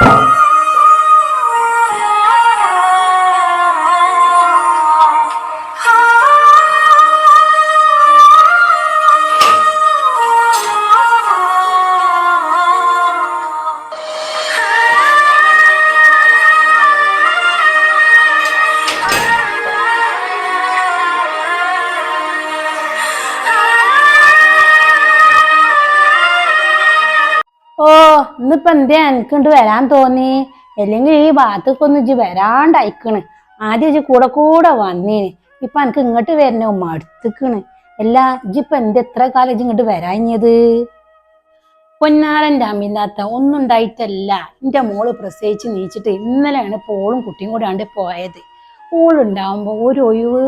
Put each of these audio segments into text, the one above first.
you ഓ ഇന്നിപ്പോ എന്തേ എനിക്കുണ്ട് വരാൻ തോന്നി? അല്ലെങ്കിൽ ഈ ഭാഗത്തേക്ക് ഒന്ന് ഇജ്ജ് വരാണ്ടയക്കണ്. ആദ്യം ഇജ്ജ് കൂടെ കൂടെ വന്നീന്. ഇപ്പൊ എനിക്ക് ഇങ്ങോട്ട് വരണോ മടുത്തുക്കണ് അല്ല ഇജ്ജിപ്പൊ എന്ത് എത്ര കാലം ഇജ്ജ് ഇങ്ങോട്ട് വരാഞ്ഞത്? പൊന്നാരന്റെ അമ്മിന്നാത്ത ഒന്നും ഉണ്ടായിട്ടല്ല. എന്റെ മോൾ പ്രസവിച്ച് നീച്ചിട്ട് ഇന്നലെയാണ് പോളും കുട്ടിയും കൂടെ ആണ്ട് പോയത്. ഓളുണ്ടാവുമ്പോൾ ഒരു ഒഴിവ്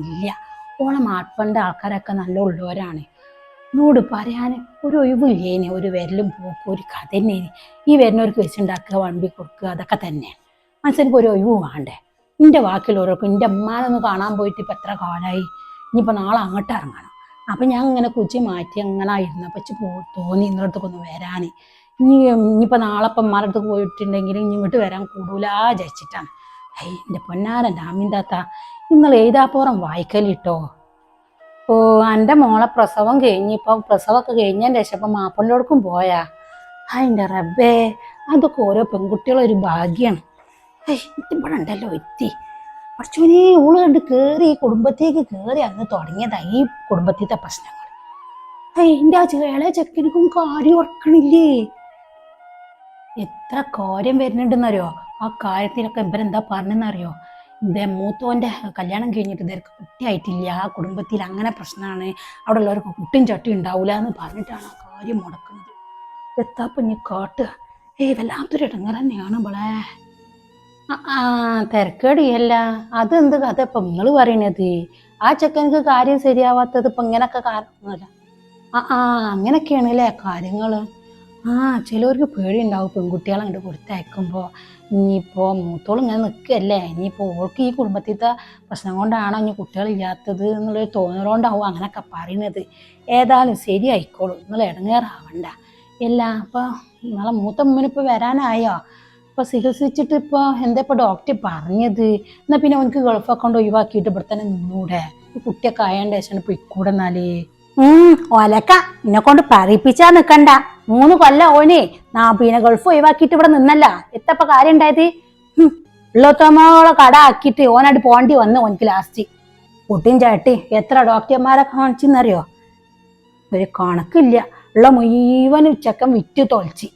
ഇല്ല ഓളെ മാർപ്പണ്ട ആൾക്കാരൊക്കെ നല്ല ഉള്ളവരാണ്. എന്നോട് പറയാൻ ഒരു ഒഴിവില്ലേനെ ഒരു വിരലും പോക്കും ഒരു കഥ തന്നെയാണ് ഈ വരുന്നവർക്ക് വെച്ചുണ്ടാക്കുക വണ്ടി കൊടുക്കുക അതൊക്കെ തന്നെയാണ് മനസ്സിലേക്ക് ഒരു ഒഴിവ് വേണ്ടേ? എന്റെ വാക്കിലുള്ളവർക്കും എന്റെ അമ്മാനൊന്ന് കാണാൻ പോയിട്ട് ഇപ്പം എത്ര കാലമായി ഇനിയിപ്പോൾ നാളെ അങ്ങോട്ട് ഇറങ്ങണം. അപ്പം ഞാൻ ഇങ്ങനെ കുച്ചി മാറ്റി അങ്ങനെ ഇരുന്നപ്പോൾ ഇച്ച് പോ തോന്നി ഇന്നടത്തൊക്കെ ഒന്ന് വരാൻ ഇനി ഇനിയിപ്പോൾ നാളെ അപ്പം അമ്മാരുടെ പോയിട്ടുണ്ടെങ്കിൽ ഇനി ഇങ്ങോട്ട് വരാൻ കൂടൂലാ ജയിച്ചിട്ടാണ് ഏയ് എന്റെ പൊന്നാരൻ ഡാമിന്റെത്ത നിങ്ങൾ എഴുതാപ്പുറം വായിക്കലിട്ടോ? എന്റെ മോളെ പ്രസവം കഴിഞ്ഞ് ഇപ്പം പ്രസവമൊക്കെ കഴിഞ്ഞതിന് ശേഷം ഇപ്പം മാപ്പിളോടക്കും പോയാ? അതിന്റെ റബ്ബേ അതൊക്കെ ഓരോ പെൺകുട്ടികളൊരു ഭാഗ്യമാണ് ഏയ് ഇവിടെ ഉണ്ടല്ലോ എത്തി കുറച്ചുകൂടി ഓൾ കണ്ട് കയറി കുടുംബത്തേക്ക് കയറി അന്ന് തുടങ്ങിയതാ ഈ കുടുംബത്തിലത്തെ പ്രശ്നങ്ങൾ. എന്റെ ആ ചേളെ ചെക്കനക്കും കാര്യം ഓർക്കണില്ലേ? എത്ര കാര്യം വരുന്നുണ്ടെന്നറിയോ? ആ കാര്യത്തിലൊക്കെ ഇവരെന്താ പറഞ്ഞെന്നറിയോ? മൂത്തോന്റെ കല്യാണം കഴിഞ്ഞിട്ട് ഇവർക്ക് കുട്ടിയായിട്ടില്ല. ആ കുടുംബത്തിൽ അങ്ങനെ പ്രശ്നമാണ്. അവിടെ ഉള്ളവർക്ക് കുട്ടിയും ചട്ടിയും ഉണ്ടാവില്ല എന്ന് പറഞ്ഞിട്ടാണ് ആ കാര്യം മുടക്കുന്നത്. എത്താപ്പം ഇനി കാട്ടുക ഏയ് വല്ലാത്തൊരു ഇടങ്ങറ തന്നെയാണ് ഇവളെ ആ, തിരക്കേടിയല്ല. അതെന്ത് കഥ? ഇപ്പം നിങ്ങൾ പറയണത്. ആ ചെക്കനക്ക് കാര്യം ശരിയാവാത്തത് ഇപ്പം ഇങ്ങനൊക്കെ കാരണമല്ല. ആ ആ അങ്ങനെയൊക്കെയാണ് അല്ലേ കാര്യങ്ങൾ ആ ചിലവർക്ക് പേടിയുണ്ടാവും. പെൺകുട്ടികളെ അങ്ങോട്ട് കൊടുത്തയക്കുമ്പോൾ ഇനിയിപ്പോൾ മൂത്തോളം ഇങ്ങനെ നിൽക്കുകയല്ലേ ഇനിയിപ്പോൾ ഓൾക്ക് ഈ കുടുംബത്തിലത്തെ പ്രശ്നം കൊണ്ടാണോ ഇനി കുട്ടികളില്ലാത്തത് എന്നുള്ളൊരു തോന്നലുകൊണ്ടാവും അങ്ങനെയൊക്കെ പറയണത് ഏതായാലും ശരിയായിക്കോളും നിങ്ങൾ ഇടങ്ങേറാവണ്ട. ഇല്ല അപ്പോൾ നിങ്ങളെ മൂത്ത മുമ്പിനിപ്പോൾ വരാനായോ? ഇപ്പോൾ ചികിത്സിച്ചിട്ട് ഇപ്പോൾ എന്താ ഇപ്പോൾ ഡോക്ടർ പറഞ്ഞത്? എന്നാൽ പിന്നെ അവനക്ക് ഗൾഫ് അക്കൗണ്ട് ഒഴിവാക്കിയിട്ട് ഇവിടെ തന്നെ നിന്നൂടെ? കുട്ടിയൊക്കെ ആയതിന്റെ ശേഷം എന്നാൽ? എന്നാലേ ഒലക്ക. എന്നെ കൊണ്ട് പറയിപ്പിച്ചാ നിക്കണ്ട. മൂന്ന് കൊല്ലം ഓനെ നാ പിന്നെ ഗൾഫ് ഒഴിവാക്കിയിട്ട് ഇവിടെ നിന്നല്ല. എത്തപ്പ കാര്യം ഉണ്ടായത്? ഉള്ളത്തോമോളെ കട ആക്കിയിട്ട് ഓനായിട്ട് പോണ്ടി വന്ന് ഓനക്ക് ലാസ്റ്റ് കുട്ടിയും ചാട്ടി എത്ര ഡോക്ടർമാരെ കാണിച്ചെന്നറിയോ? ഒരു കണക്കില്ല. ഉള്ള മുഴുവൻ ഉച്ചക്കം വിറ്റ് തൊളിച്ച്.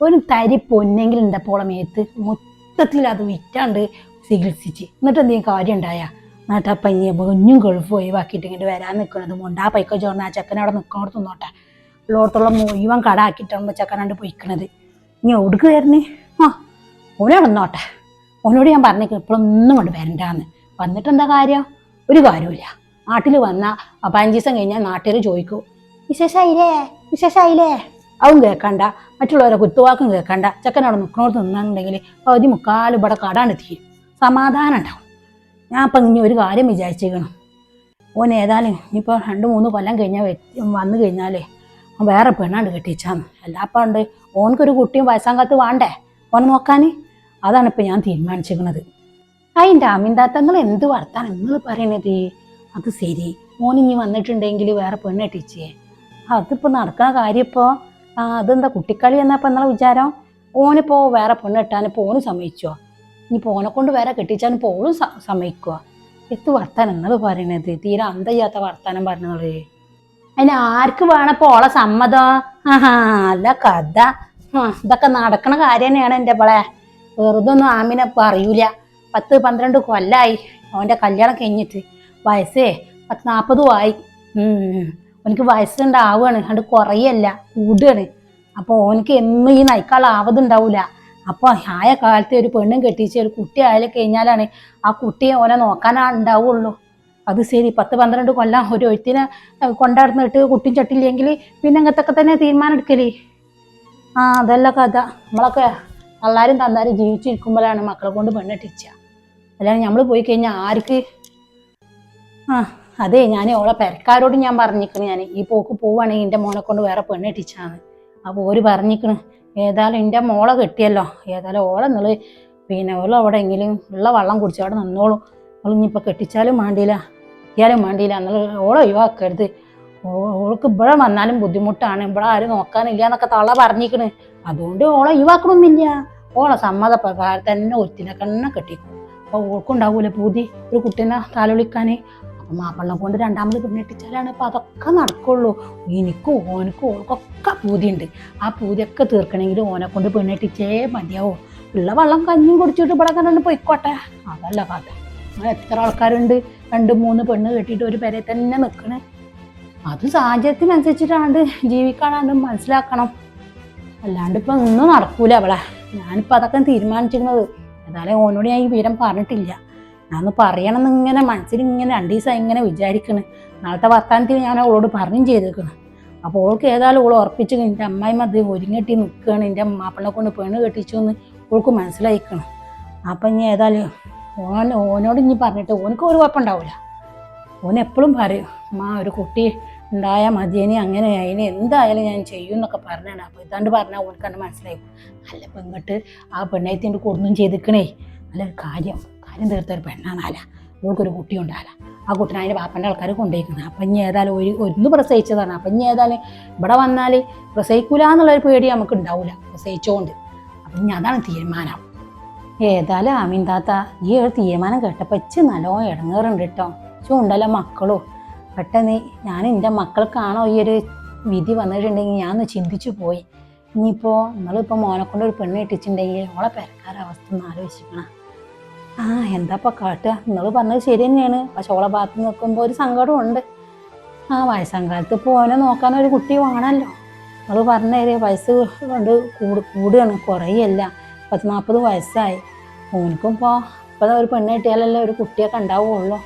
ഒരു തരി പൊന്നെങ്കിലും ഉണ്ടപ്പോൾ മേത്ത്. മൊത്തത്തിൽ അത് വിറ്റാണ്ട് ചികിത്സിച്ച്. എന്നിട്ട് എന്തെങ്കിലും കാര്യം ഉണ്ടായ? എന്നിട്ട് അപ്പം ഇനി കുഞ്ഞും ഗൾഫ് ഒഴിവാക്കിയിട്ട് ഇങ്ങോട്ട് വരാൻ നിൽക്കണത് മുണ്ടാ പൈക്കോ ചോറിന് ആ ചെക്കനവിടെ നിൽക്കണോട് നിൽക്കണോടത്ത് ഉള്ളോടത്തുള്ള മുഴുവൻ കട ചക്കനാണ്ട് പൊയ്ക്കണത്. ഇനി ഒടുക്ക് വരണേ? ആ ഓനോട് വന്നോട്ടെ ഓനോട് ഞാൻ പറഞ്ഞേക്കും ഇപ്പോഴൊന്നും കൊണ്ട് വരണ്ടാന്ന്. വന്നിട്ട് എന്താ കാര്യം? ഒരു കാര്യമില്ല നാട്ടിൽ വന്നാൽ പതിനഞ്ച് ദിവസം കഴിഞ്ഞാൽ നാട്ടുകാർ ചോദിക്കൂ വിശേഷമായില്ലേ വിശേഷമായില്ലേ അവൻ കേൾക്കണ്ട. മറ്റുള്ളവരെ കുത്തുവാക്കും കേൾക്കണ്ട. ചക്കനോട് നിൽക്കണോട് നിന്നുണ്ടെങ്കിൽ പകുതി മുക്കാലും ഇവിടെ കടാണ്ട് തീരും. സമാധാനം ഉണ്ടാവും. ഞാൻ അപ്പം ഇനി ഒരു കാര്യം വിചാരിച്ചേക്കണം. ഓൻ ഏതായാലും ഇനിയിപ്പോൾ രണ്ട് മൂന്ന് കൊല്ലം കഴിഞ്ഞാൽ വന്നു കഴിഞ്ഞാലേ വേറെ പെണ്ണാണ്ട് കെട്ടിച്ചാന്ന്. എല്ലാപ്പാണ്ട് ഓനക്കൊരു കുട്ടിയും വയസ്സാങ്കാലത്ത് വേണ്ടേ? ഓനെ നോക്കാൻ അതാണ് ഇപ്പം ഞാൻ തീരുമാനിച്ചിരിക്കുന്നത് അതിന്റെ അമിന്താത്തങ്ങൾ എന്ത് വർത്താനം നിങ്ങൾ പറയണത്? അത് ശരി. മോനിഞ്ഞി വന്നിട്ടുണ്ടെങ്കിൽ വേറെ പെണ്ണ് കെട്ടിച്ചേ. അതിപ്പോൾ നടക്കുന്ന കാര്യം ഇപ്പോൾ അതെന്താ കുട്ടിക്കളി എന്നപ്പോൾ എന്നുള്ള വിചാരം? ഓനിപ്പോൾ വേറെ പെണ്ണ് കെട്ടാനിപ്പോൾ ഓന് സമ്മതിച്ചോ? ഇനിയിപ്പോൾ ഓനെ കൊണ്ട് വേറെ കെട്ടിച്ചാനിപ്പോൾ ഓളും സ- സമ്മതിക്കുക എത്ത് വർത്താനം നിങ്ങൾ പറയണത്? തീരെ അന്തയ്യാത്ത വർത്താനം പറഞ്ഞത് അതിന് ആർക്ക് വേണപ്പോ ഓളെ സമ്മതം? ആഹാ അല്ല കഥ. ഇതൊക്കെ നടക്കണ കാര്യം തന്നെയാണ് എന്റെ അവളെ വെറുതെ ഒന്നും ആമിനെ അറിയൂല പത്ത് പന്ത്രണ്ട് കൊല്ലായി അവന്റെ കല്യാണം കഴിഞ്ഞിട്ട്. വയസ്സേ പത്ത് നാൽപ്പതും ആയി. ഓനിക്ക് വയസ്സുണ്ടാവുകയാണ് അത് കുറയല്ല കൂടുകയാണ് അപ്പോൾ ഓനിക്ക് എന്നും ഈ നയിക്കാനുള്ള ആവതുണ്ടാവില്ല അപ്പോൾ ആയ കാലത്ത് ഒരു പെണ്ണും കെട്ടിച്ച് ഒരു കുട്ടി ആയാലും കഴിഞ്ഞാലാണ് ആ കുട്ടിയെ ഓനെ നോക്കാനാ ഉണ്ടാവുള്ളൂ. അത് ശരി പത്ത് പന്ത്രണ്ട് കൊല്ലം ഒരു ഒഴുത്തിനെ കൊണ്ടാടുന്നിട്ട് കുട്ടിയും ചട്ടില്ലെങ്കിൽ പിന്നെ അങ്ങനത്തൊക്കെ തന്നെ തീരുമാനം എടുക്കലേ ആ അതല്ല കഥ. നമ്മളൊക്കെ എല്ലാവരും തന്നാലും ജീവിച്ചിരിക്കുമ്പോഴാണ് മക്കളെ കൊണ്ട് പെണ്ണിട്ടിച്ച. അല്ലാതെ നമ്മൾ പോയി കഴിഞ്ഞാൽ ആർക്ക്? ആ അതെ ഞാൻ ഓളെ പെരക്കാരോട് ഞാൻ പറഞ്ഞിക്കണ് ഞാൻ ഈ പോക്ക് പോവുകയാണെങ്കിൽ എന്റെ മോനെ കൊണ്ട് വേറെ പെണ്ണിട്ടിച്ചാണ് അപ്പോൾ ഓര് പറഞ്ഞിക്കണ് ഏതായാലും എന്റെ മോളെ കെട്ടിയല്ലോ. ഏതായാലും ഓളെ നിങ്ങൾ പിന്നെ ഓളെ അവിടെ എങ്കിലും ഉള്ള വെള്ളം കുടിച്ച് അവിടെ നിന്നോളും. ഇനിയിപ്പോൾ കെട്ടിച്ചാലും വേണ്ടിയില്ല കെട്ടിയാലും വേണ്ടിയില്ല എന്നുള്ള ഓളെ ഒഴിവാക്കരുത്. ഓൾക്ക് ഇവിടെ വന്നാലും ബുദ്ധിമുട്ടാണ്. ഇവിടെ ആരും നോക്കാനില്ല എന്നൊക്കെ തള പറഞ്ഞിരിക്കണ്. അതുകൊണ്ട് ഓളെ ഒഴിവാക്കണമെന്നില്ല ഓളെ സമ്മത പ്രകാരം തന്നെ ഒരുത്തിനെ കണ്ണെ കെട്ടിക്കും. അപ്പോൾ ഓൾക്കുണ്ടാവൂല പൂതി? ഒരു കുട്ടീനെ താലൊളിക്കാൻ അപ്പം മാപ്പിള്ളം കൊണ്ട് രണ്ടാമത് പെണ്ണിട്ടിച്ചാലാണ് അപ്പോൾ അതൊക്കെ നടക്കുള്ളൂ. എനിക്കും ഓനക്കും ഓൾക്കൊക്കെ പൂതിയുണ്ട്. ആ പൂതിയൊക്കെ തീർക്കണമെങ്കിൽ ഓനെ കൊണ്ട് പെണ്ണിട്ടിച്ചേ മതിയാവും. ഉള്ള വെള്ളം കഞ്ഞും കുടിച്ചിട്ട് ഇവിടെ കണ്ടു പോയിക്കോട്ടെ. അതല്ല കഥ. എത്ര ആൾക്കാരുണ്ട്? രണ്ട് മൂന്ന് പെണ്ണ് കെട്ടിയിട്ട് ഒരു പേരെ തന്നെ നിൽക്കണേ അത് സാഹചര്യത്തിനനുസരിച്ചിട്ടാണ്ട് ജീവിക്കാനാണ്ട് മനസ്സിലാക്കണം. അല്ലാണ്ട് ഇപ്പം ഒന്നും നടക്കൂല അവളെ. ഞാനിപ്പോൾ അതൊക്കെ തീരുമാനിച്ചിരുന്നത് ഏതായാലും ഓനോട് ഞാൻ ഈ വിവരം പറഞ്ഞിട്ടില്ല. ഞാനൊന്ന് പറയണം എന്നിങ്ങനെ മനസ്സിൽ ഇങ്ങനെ രണ്ട് ദിവസം ഇങ്ങനെ വിചാരിക്കണ്. നാളത്തെ വർത്താനത്തിൽ ഞാൻ അവളോട് പറഞ്ഞും ചെയ്തേക്കണ്. അപ്പോൾ ഓൾക്ക് ഏതായാലും ഓൾ ഉറപ്പിച്ച് എന്റെ അമ്മായിമ്മ അത് ഒരുങ്ങെട്ടി നിൽക്കുകയാണ് എന്റെ മാപ്പിളെ കൊണ്ട് പെണ്ണ് കെട്ടിച്ചു എന്ന് ഓൾക്ക് മനസ്സിലായിക്കണം. അപ്പം ഇനി ഏതായാലും ഓൻ ഓനോട് ഇനി പറഞ്ഞിട്ട് ഓനക്ക് ഒരു കുഴപ്പമുണ്ടാവില്ല ഓൻ എപ്പോഴും പറയും അമ്മ ഒരു കുട്ടി ഉണ്ടായാൽ മതിയനെ അങ്ങനെ അതിന് എന്തായാലും ഞാൻ ചെയ്യും എന്നൊക്കെ പറഞ്ഞാണ്. അപ്പോൾ ഇതാണ്ട് പറഞ്ഞാൽ ഓനക്ക് തന്നെ മനസ്സിലായി. അല്ല പെങ്ങട്ട് ആ ആ പെണ്ണയത്തിന്റെ കൊടുന്നും ചെയ്തിക്കണേ. നല്ലൊരു കാര്യം കാര്യം തീർത്തൊരു പെണ്ണാണാല. ഓൾക്കൊരു കുട്ടി ഉണ്ടാവില്ല ആ കുട്ടീനെ അതിന്റെ പാപ്പന്റെ ആൾക്കാർ കൊണ്ടുപോയിക്കുന്നത് അപ്പം ഇനി ഏതായാലും ഒരു ഒന്ന് പ്രസവിച്ചതാണ്. അപ്പം ഇനി ഏതായാലും ഇവിടെ വന്നാൽ പ്രസവിക്കൂല എന്നുള്ളൊരു പേടി നമുക്ക് ഉണ്ടാവില്ല പ്രസവിച്ചോണ്ട്. അപ്പം ഇനി അതാണ് തീരുമാനം. ഏതായാലും ആമീൻ താത്ത ഈ ഒരു തീരുമാനം കേട്ടപ്പോൾ ഇച്ച് നല്ലോണം ഇടങ്ങേറുണ്ട് കേട്ടോ. ചൂണ്ടല്ല മക്കളും. പെട്ടെന്ന് ഞാൻ എന്റെ മക്കൾക്കാണോ ഈ ഒരു വിധി വന്നിട്ടുണ്ടെങ്കിൽ ഞാൻ ഒന്ന് ചിന്തിച്ചു പോയി. ഇനിയിപ്പോൾ നിങ്ങളിപ്പോൾ മോനെ കൊണ്ട് ഒരു പെണ്ണ് ഇട്ടിട്ടുണ്ടെങ്കിൽ ഓളെ പെരക്കാരുടെ അവസ്ഥ ഒന്ന് ആലോചിക്കണം ആ എന്താപ്പോൾ കാട്ടുക? നിങ്ങൾ പറഞ്ഞത് ശരി തന്നെയാണ്. പക്ഷെ ഓളെ ഭാഗത്ത് നിൽക്കുമ്പോൾ ഒരു സങ്കടമുണ്ട് ആ വയസ്സാം കാലത്ത് ഇപ്പോൾ ഓനെ നോക്കാൻ ഒരു കുട്ടി വേണമല്ലോ. നിങ്ങൾ പറഞ്ഞ വയസ്സ് കൊണ്ട് കൂട് കൂടുകയാണ് കുറയല്ല. പത്ത് നാൽപ്പത് വയസ്സായി. ഓനിക്കും ഇപ്പോൾ ഇപ്പോൾ ഒരു പെണ്ണ് കിട്ടിയാലല്ലേ ഒരു കുട്ടിയൊക്കെ ഉണ്ടാവുള്ളൂ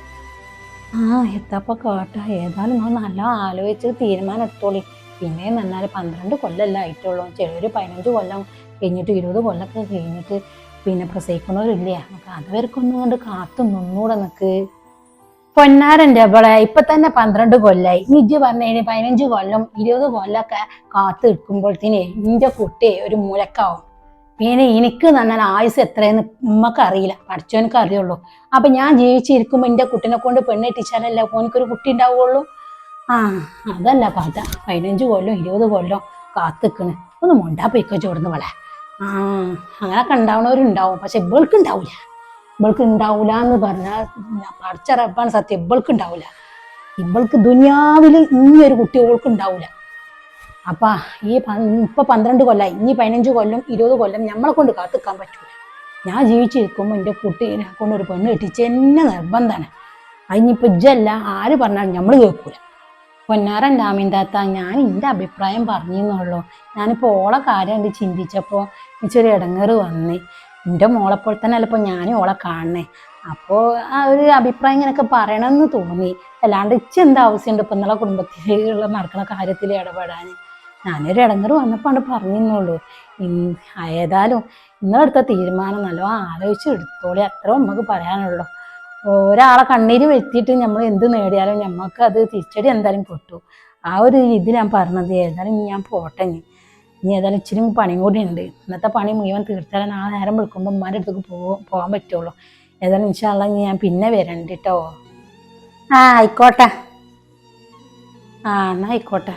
ആ എത്താപ്പോൾ കേട്ടോ. ഏതായാലും നിങ്ങൾ നല്ല ആലോചിച്ച് തീരുമാനം എടുത്തോളി. പിന്നെ എന്നാൽ പന്ത്രണ്ട് കൊല്ലമല്ല ആയിട്ടുള്ളൂ. ചിലർ പതിനഞ്ച് കൊല്ലം കഴിഞ്ഞിട്ട് ഇരുപത് കൊല്ലമൊക്കെ കഴിഞ്ഞിട്ട് പിന്നെ പ്രസവിക്കണവരില്ലേ നമുക്ക് അതുവരെക്കൊന്നും കൊണ്ട് കാത്തു നിന്നൂടെ നിനക്ക്. പൊന്നാരന്റെ അവളെ ഇപ്പൊ തന്നെ പന്ത്രണ്ട് കൊല്ലായി. നിജ് പറഞ്ഞു പതിനഞ്ച് കൊല്ലം ഇരുപത് കൊല്ലമൊക്കെ കാത്തു നിൽക്കുമ്പോഴത്തേനെ നിന്റെ കുട്ടി ഒരു മൂലക്കാവും. പിന്നെ എനിക്ക് തന്നെ ആയുസ് എത്രയെന്ന് ഉമ്മക്ക് അറിയില്ല പഠിച്ചവനക്ക് അറിയുള്ളൂ അപ്പൊ ഞാൻ ജീവിച്ചിരിക്കുമ്പോ എന്റെ കുട്ടിനെ കൊണ്ട് പെണ്ണെട്ടിച്ചാലല്ലേ ഓനിക്കൊരു കുട്ടി ഉണ്ടാവുള്ളൂ ആ അതല്ല കഥ പതിനഞ്ച് കൊല്ലം ഇരുപത് കൊല്ലം കാത്തിക്കണ്. ഒന്ന് മുണ്ടാ പൊയ്ക്കോ ചോടുന്ന വളെ ആ അങ്ങനൊക്കെ ഉണ്ടാവണവരുണ്ടാവും പക്ഷെ ഇവൾക്ക് ഉണ്ടാവില്ല ഇവൾക്ക് ഉണ്ടാവില്ല എന്ന് പറഞ്ഞാൽ പഠിച്ച റബ്ബാണ് സത്യം. ഇവൾക്ക് ഉണ്ടാവില്ല ഇവൾക്ക് ദുനിയാവിൽ ഇനിയൊരു കുട്ടി ഇവൾക്ക് ഉണ്ടാവില്ല അപ്പാ ഈ ഇപ്പൊ പന്ത്രണ്ട് കൊല്ലമായി ഇനി പതിനഞ്ച് കൊല്ലം ഇരുപത് കൊല്ലം നമ്മളെ കൊണ്ട് കാത്തിക്കാൻ പറ്റൂല. ഞാൻ ജീവിച്ചിരിക്കുമ്പോൾ എന്റെ കുട്ടീനെ കൊണ്ട് ഒരു പെണ്ണ് കെട്ടിച്ച് എന്നെ നിർബന്ധമാണ് അതിനിപ്പോൾ ഇജ്ജല്ല ആര് പറഞ്ഞാലും നമ്മൾ കേൾക്കൂല പൊന്നാറൻ ഡാമിന്റെ ഞാൻ എന്റെ അഭിപ്രായം പറഞ്ഞെന്നുള്ളൂ ഞാനിപ്പോൾ ഓളെ കാര്യം കണ്ട് ചിന്തിച്ചപ്പോൾ എനിക്കൊരു ഇടങ്ങേറ് വന്ന്. എന്റെ മോളെപ്പോൾ തന്നെ അല്ലപ്പോൾ ഞാനും ഓളെ കാണണേ. അപ്പോൾ ആ ഒരു അഭിപ്രായം ഇങ്ങനെയൊക്കെ പറയണമെന്ന് തോന്നി. അല്ലാണ്ട് ഇച്ച് എന്താ ആവശ്യമുണ്ട് ഇപ്പം നിങ്ങളെ കുടുംബത്തിലുള്ള നടക്കുന്ന കാര്യത്തിൽ ഇടപെടാൻ ഞാനൊരു ഇടങ്ങറ് വന്നപ്പോൾ പറഞ്ഞിരുന്നുള്ളൂ ഏതായാലും നിങ്ങളെടുത്ത തീരുമാനം നല്ലോ ആലോചിച്ച് എടുത്തോളി. അത്ര നമുക്ക് പറയാനുള്ളൂ. ഒരാളെ കണ്ണീര് വെച്ചിട്ട് നമ്മൾ എന്ത് നേടിയാലും നമുക്ക് അത് തിരിച്ചടി എന്തായാലും കിട്ടും ആ ഒരു ഇതിൽ ഞാൻ പറഞ്ഞത്. ഏതായാലും ഇനി ഞാൻ പോട്ടെ ഇനി. ഏതായാലും ഇച്ചിരി പണിയും കൂടി ഉണ്ട്. ഇന്നത്തെ പണി മുഴുവൻ തീർച്ചയായും നാളെ നേരം വിളിക്കുമ്പോൾ ഉമ്മാന്റെ അടുത്തേക്ക് പോകാൻ പറ്റുള്ളൂ. ഏതായാലും ഇനി ഞാൻ പിന്നെ വരണ്ട് കേട്ടോ ആ ആയിക്കോട്ടെ. ആ എന്നാ ആയിക്കോട്ടെ.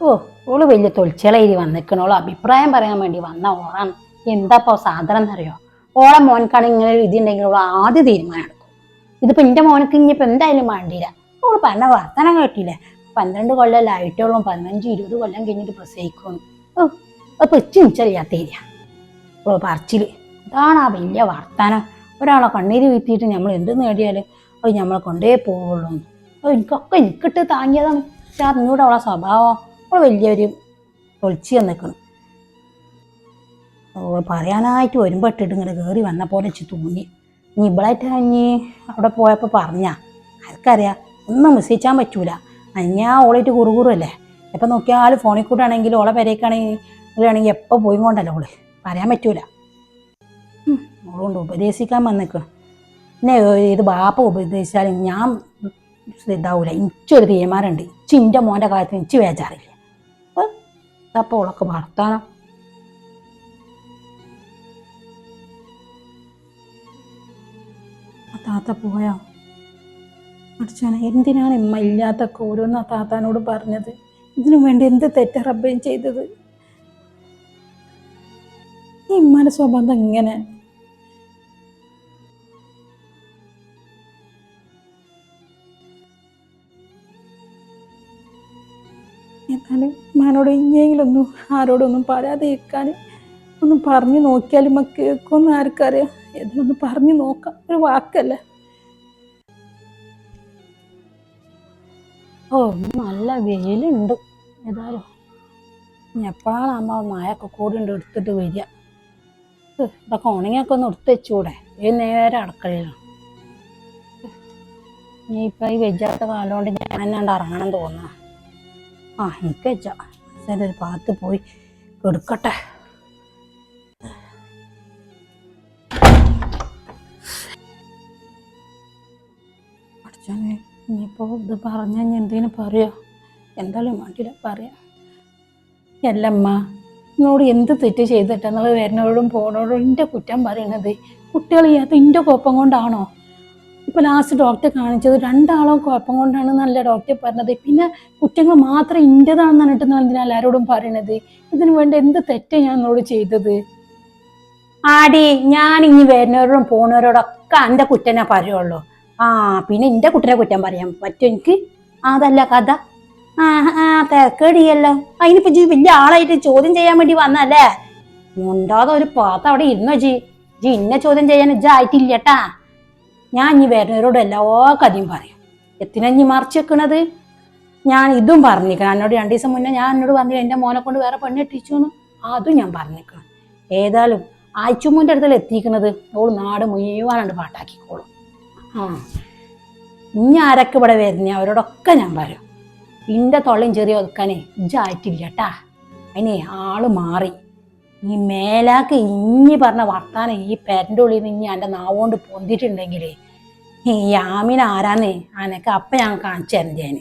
ഓ ഓൾ വലിയ തൊളിച്ചളയിൽ വന്നിക്കണോളോ അഭിപ്രായം പറയാൻ വേണ്ടി വന്ന ഓളാണ്. എന്താപ്പോ സാധനം എന്നറിയോ? ഓളെ മോനക്കാണ് ഇങ്ങനെ ഒരു ഇതുണ്ടെങ്കിൽ ഓൾ ആദ്യം തീരുമാനം എടുക്കും. ഇതിപ്പോ എന്റെ മോനക്ക് ഇനിയിപ്പോ എന്തായാലും വേണ്ടിയില്ല. ഓൾ പറഞ്ഞ വർത്തനം കേട്ടില്ലേ? പന്ത്രണ്ട് കൊല്ലം ലൈറ്റോളും പതിനഞ്ച് ഇരുപത് കൊല്ലം കഴിഞ്ഞിട്ട് പ്രസവിക്കുന്നു ഓ അപ്പൊ ചിഞ്ചറിയാത്ത ഏരിയ ഓൾ പറച്ചിൽ. ഇതാണ് ആ വലിയ വർത്താനം ഒരാളെ കണ്ണീര് വീത്തിയിട്ട് നമ്മൾ എന്ത് നേടിയാലും അത് നമ്മളെ കൊണ്ടേ പോവുള്ളൂ. എനിക്കൊക്കെ എനിക്കിട്ട് താങ്ങിയതാണ്. പക്ഷെ അറിഞ്ഞൂടെ അവളെ സ്വഭാവം അവൾ വലിയൊരു നിൽക്കണം ഓ പറയാനായിട്ട് വരുമ്പോൾ ഇട്ടിട്ട് ഇങ്ങനെ കയറി വന്ന പോലെ വെച്ച് തോന്നി. ഇനി ഇവളായിട്ട് ഇനി അവിടെ പോയപ്പോൾ പറഞ്ഞാ ആർക്കറിയാം ഒന്നും മിസ്സിച്ചാൻ പറ്റൂല. അഞ്ഞാ ഓളായിട്ട് കുറുകുറല്ലേ എപ്പോൾ നോക്കിയാലും ഫോണിൽ കൂടെ ആണെങ്കിൽ ഓളെ പെരേക്കാണെങ്കിൽ ആണെങ്കിൽ എപ്പോൾ പോയി കൊണ്ടല്ലോ ഓൾ? പറയാൻ പറ്റൂല. ഓളുകൊണ്ട് ഉപദേശിക്കാൻ വന്നിക്കണം. പിന്നെ ഇത് ബാപ്പ ഉപദേശിച്ചാലും ഞാൻ ഇതാവൂല. എനിക്കൊരു തീരുമാനമുണ്ട്. ഇച്ചി എന്റെ മോന്റെ കാര്യത്തിന് ഇച്ചി വേജാറില്ല അപ്പോൾ ഉളക്ക് വർത്താനം ആ താത്ത പോയാ? അടിച്ചാണ് എന്തിനാണ് ഇമ്മ ഇല്ലാത്തൊക്കെ ഓരോന്ന് ആ താത്താനോട് പറഞ്ഞത്? ഇതിനു വേണ്ടി എന്ത് തെറ്റ റബ്ബയും ചെയ്തത്? ഈ ഇമ്മാന്റെ സ്വഭാവം ഇങ്ങനെ മാനോട് ഇനിയെങ്കിലൊന്നും ആരോടൊന്നും പറയാതെ ഇരിക്കാൻ ഒന്ന് പറഞ്ഞു നോക്കിയാലും ഇമ്മ കേൾക്കുമെന്ന് ആർക്കറിയാം. ഏതൊന്ന് പറഞ്ഞു നോക്കാം. ഒരു വാക്കല്ലേ? ഓ നല്ല വെയിലുണ്ട്. ഏതായാലും എപ്പോഴാണ് അമ്മ മഴയൊക്കെ കൂടി ഉണ്ട് എടുത്തിട്ട് വരിക. ഇതൊക്കെ ഉണങ്ങിയൊക്കെ ഒന്ന് എടുത്ത് വെച്ചുകൂടെ ഈ നേരെ അടുക്കളയിലാണ് ഇനിയിപ്പോൾ ഈ വെജാത്ത കാലം കൊണ്ട് ഞാൻ എന്നാണ്ട് ഇറങ്ങണം തോന്നുന്നു. ആ എനിക്ക് വെച്ച ഒരു ഭാഗത്ത് പോയി എടുക്കട്ടെ പഠിച്ചോനെ ഇനിയിപ്പോൾ ഇത് പറഞ്ഞാൽ ഞാൻ എന്തിനു പറയാ? എന്തായാലും വേണ്ടില്ല പറയാം. അല്ലമ്മ എന്നോട് എന്ത് തെറ്റ് ചെയ്തിട്ടെന്നുള്ളത് വരുന്നവരോടും പോണോടും എന്റെ കുറ്റം പറയണത് കുട്ടികൾ ചെയ്യാത്ത എന്റെ കോപ്പം കൊണ്ടാണോ? ഇപ്പൊ ലാസ്റ്റ് ഡോക്ടറെ കാണിച്ചത് രണ്ടാളും കുഴപ്പം കൊണ്ടാണ് നല്ല ഡോക്ടറെ പറഞ്ഞത്. പിന്നെ കുറ്റങ്ങൾ മാത്രം ഇന്റെതാണെന്ന് പറഞ്ഞിട്ട് എന്തിനാ എല്ലാവരോടും പറയണത്? ഇതിനു വേണ്ടി എന്ത് തെറ്റാ ഞാൻ എന്നോട് ചെയ്തത്? ആടി ഞാൻ ഇനി വരുന്നവരോടും പോണവരോടൊക്കെ എന്റെ കുറ്റനെ പറയുള്ളൂ. ആ പിന്നെ എന്റെ കുട്ടിനെ കുറ്റം പറയാൻ പറ്റും എനിക്ക്? അതല്ല കഥ. ആ ആ തിരക്കേടിയല്ലോ. അതിനിപ്പോ ജി വലിയ ആളായിട്ട് ചോദ്യം ചെയ്യാൻ വേണ്ടി വന്നല്ലേ മുണ്ടാതെ ഒരു പാത്ത അവിടെ ഇരുന്നോ ജി ജി ഇന്നെ ചോദ്യം ചെയ്യാൻ ഇജ്ജ് ആയിട്ടില്ലട്ടാ ഞാൻ ഇനി വരുന്നവരോട് എല്ലാ കഥയും പറയും. എത്തിനാ ഇനി മറിച്ച് വെക്കണത്? ഞാൻ ഇതും പറഞ്ഞിരിക്കണം. എന്നോട് രണ്ടു ദിവസം മുന്നേ ഞാൻ എന്നോട് പറഞ്ഞു എന്റെ മോനെ കൊണ്ട് വേറെ പെണ്ണ് കെട്ടിച്ചു എന്ന് അതും ഞാൻ പറഞ്ഞിരിക്കണം. ഏതായാലും ആഴ്ചമുന്റെ അടുത്തല്ല എത്തിക്കുന്നത് ഓൾ നാട് മുയ്യുവാനുണ്ട് പാട്ടാക്കിക്കോളും. ആ. ഇനി ആരൊക്കെ ഇവിടെ വരുന്ന? അവരോടൊക്കെ ഞാൻ പറയും. ഇന്റെ തൊള്ളയും ചെറിയ ഒതുക്കാനേ ഇജായിട്ടില്ല കേട്ടാ അതിനെ ആൾ മാറി. ഈ മേലാക്ക് ഇഞ്ഞി പറഞ്ഞ വർത്താനം ഈ പെരന്റെ ഉള്ളിൽ നിന്ന് ഇനി എന്റെ നാവുകൊണ്ട് പൊന്തിട്ടുണ്ടെങ്കിലേ ഈ യാമിന ആരാന്നേ? അനക്ക് അപ്പം ഞാൻ കാണിച്ചു ഞാൻ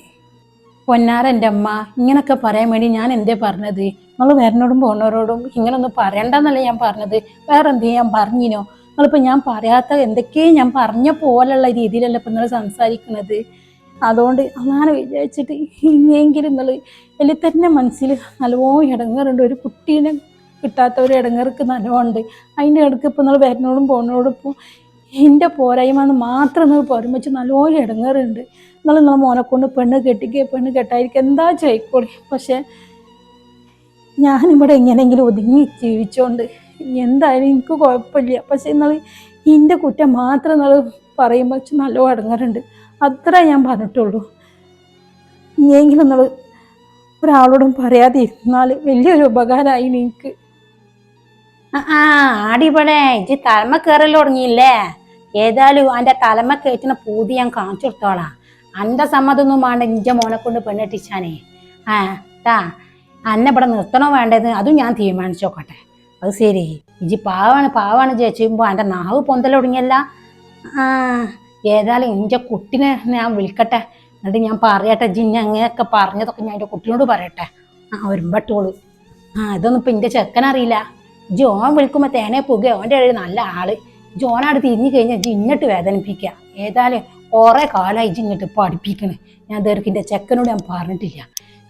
പൊന്നാര എന്റെ അമ്മ ഇങ്ങനൊക്കെ പറയാൻ വേണ്ടി ഞാൻ എന്തേ പറഞ്ഞത്? നിങ്ങൾ വരനോടും പോണവരോടും ഇങ്ങനൊന്നും പറയണ്ടെന്നല്ല ഞാൻ പറഞ്ഞത്. വേറെ എന്തേ ഞാൻ പറഞ്ഞിനോ? നിങ്ങളിപ്പോൾ ഞാൻ പറയാത്ത എന്തൊക്കെയും ഞാൻ പറഞ്ഞ പോലുള്ള രീതിയിലല്ല ഇപ്പം നിങ്ങൾ സംസാരിക്കുന്നത് അതുകൊണ്ട് അങ്ങനെ വിചാരിച്ചിട്ട് ഇനിയെങ്കിലും നിങ്ങൾ അതിൽ തന്നെ മനസ്സിൽ നല്ലോണം ഇടങ്ങാറുണ്ട്. ഒരു കുട്ടീനെ കിട്ടാത്ത ഒരു ഇടങ്ങർക്ക് നല്ലോണ്ട് അതിന്റെ ഇടയ്ക്ക് ഇപ്പം നിങ്ങൾ വരുന്നോടും പോണോടും ഇപ്പോൾ എന്റെ പോരായ്മ എന്ന് മാത്രം നിങ്ങൾ വെച്ച് നല്ലോണം ഇടങ്ങറുണ്ട്. നിങ്ങൾ നിങ്ങളെ മോനെ കൊണ്ട് പെണ്ണ് കെട്ടിക്കുക പെണ്ണ് കെട്ടായിരിക്കും എന്താ ചെയ്ക്കോളി പക്ഷേ ഞാനിവിടെ എങ്ങനെയെങ്കിലും ഒതുങ്ങി ജീവിച്ചോണ്ട് എന്തായാലും എനിക്ക് കുഴപ്പമില്ല. പക്ഷെ നിങ്ങൾ എന്റെ കുറ്റം മാത്രം നിങ്ങൾ പറയുമ്പോൾ വെച്ച് നല്ല ഇടങ്ങാറുണ്ട്. അത്ര ഞാൻ പറഞ്ഞിട്ടുള്ളൂ. ഇനിയെങ്കിലും നിങ്ങൾ ഒരാളോടും പറയാതെ ഇരുന്നാൽ വലിയൊരു ഉപകാരമായി എനിക്ക്. ആ ആടിപടേ ഇജ്ജ് തലമ കയറൽ തുടങ്ങിയില്ലേ? ഏതായാലും എന്റെ തലമ കയറ്റുന്ന പൂതി ഞാൻ കാണിച്ചു കൊടുത്തോളാം. എന്റെ സമ്മതമൊന്നും വേണ്ട ഇഞ്ച മോനെ കൊണ്ട് പെണ്ണെട്ടിച്ചാനേ ആ ട്ടാ. അന്നെ ഇവിടെ നിർത്തണോ വേണ്ടത് അതും ഞാൻ തീരുമാനിച്ചോക്കട്ടെ അത് ശരി. ഇജി പാവാണ് പാവാണ് ചേച്ചുമ്പോൾ എന്റെ നാവ് പൊന്തലൊടുങ്ങിയല്ല ആ ഏതായാലും ഇഞ്ച കുട്ടിനെ ഞാൻ വിളിക്കട്ടെ. എന്നിട്ട് ഞാൻ പറയട്ടെ ജിന്നെ അങ്ങനെയൊക്കെ പറഞ്ഞതൊക്കെ ഞാൻ എന്റെ കുട്ടിനോട് പറയട്ടെ. ആ ഒരുമ്പട്ടോൾ. ആ ഇതൊന്നും ഇപ്പം എന്റെ ചെക്കനറിയില്ല. ജോൻ വിളിക്കുമ്പോൾ തേനെ പുക ഓന്റെ നല്ല ആൾ. ജോനാട് തിരിഞ്ഞു കഴിഞ്ഞാൽ ഇജ്ജ് ഇങ്ങോട്ട് വേദനിപ്പിക്കുക ഏതായാലും കുറേ കാലമായി ഇജ്ജ് ഇങ്ങോട്ട് പഠിപ്പിക്കണേ. ഞാൻ എന്റെ ചെക്കനോട് ഞാൻ പറഞ്ഞിട്ടില്ല.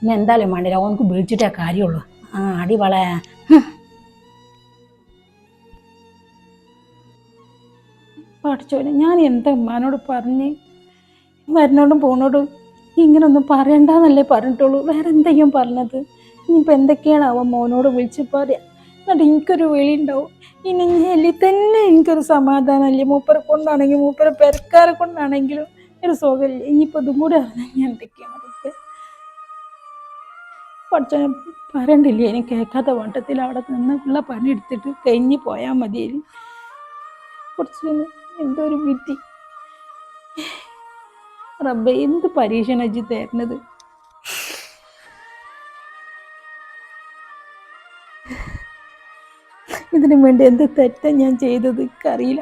ഇനി എന്തായാലും വേണ്ടില്ല. ഓനക്ക് വിളിച്ചിട്ടേ കാര്യമുള്ളൂ. ആ അടിവള പഠിച്ചോനെ ഞാൻ എന്താ ഉമ്മാനോട് പറഞ്ഞ്? വരുന്നോടും പോണോടും ഇങ്ങനൊന്നും പറയണ്ടെന്നല്ലേ പറഞ്ഞിട്ടുള്ളൂ. വേറെ എന്തെങ്കിലും പറഞ്ഞത്? ഇനിയിപ്പോൾ എന്തൊക്കെയാണ് അവൻ മോനോട് വിളിച്ച് പറയാം? എന്നിട്ട് എനിക്കൊരു വിളി ഉണ്ടാവും ഇനി എല്ലി തന്നെ എനിക്കൊരു സമാധാനമല്ലേ? മൂപ്പരെ കൊണ്ടാണെങ്കിലും മൂപ്പരെ പെരക്കാരെ കൊണ്ടാണെങ്കിലും ഒരു സുഖമില്ല. ഇനിയിപ്പോൾ ഇതും കൂടെ അറിഞ്ഞാൽ ഞാൻ എന്തൊക്കെയാണ് പഠിച്ചോനെ പറയണ്ടില്ലേ? എനിക്ക് കേൾക്കാത്ത വട്ടത്തിൽ അവിടെ നിന്ന് ഉള്ള പണി എടുത്തിട്ട് കഴിഞ്ഞ് പോയാൽ മതി കുറച്ച് എന്തോ ഒരു വിധി. റബ്ബെ എന്ത് പരീക്ഷണ അജി തരുന്നത്? ഇതിനു വേണ്ടി എന്ത് തെറ്റാ ഞാൻ ചെയ്തത് എനിക്കറിയില്ല.